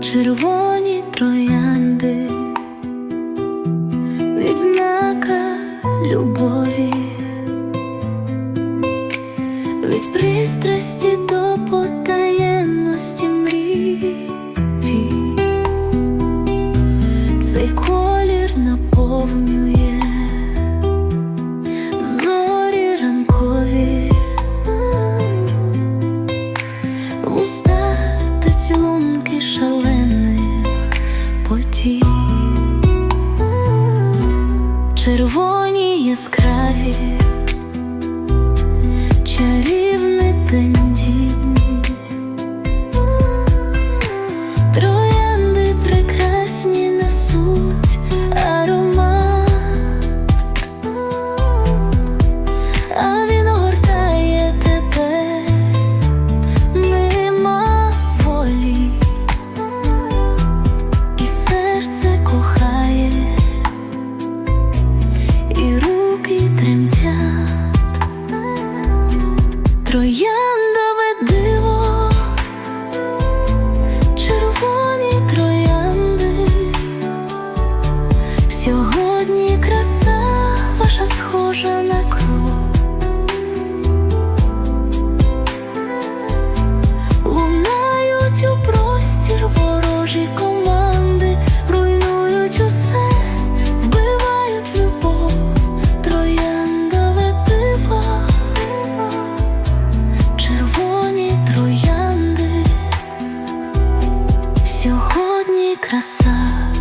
червоні троянди, відзнака любові, від пристрасті. червоні яскраві, чарівний день. Сьогодні краса.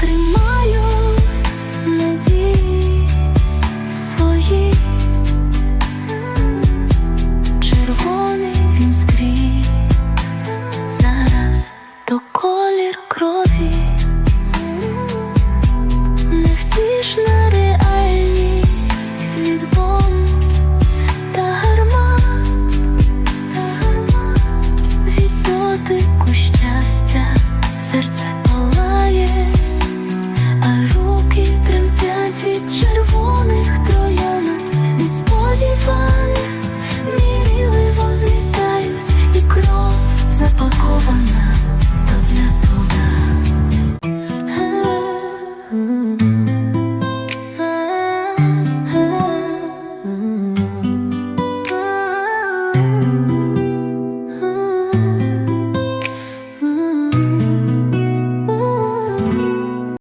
тримають надії свої, червоний він скрізь зараз то колір крові.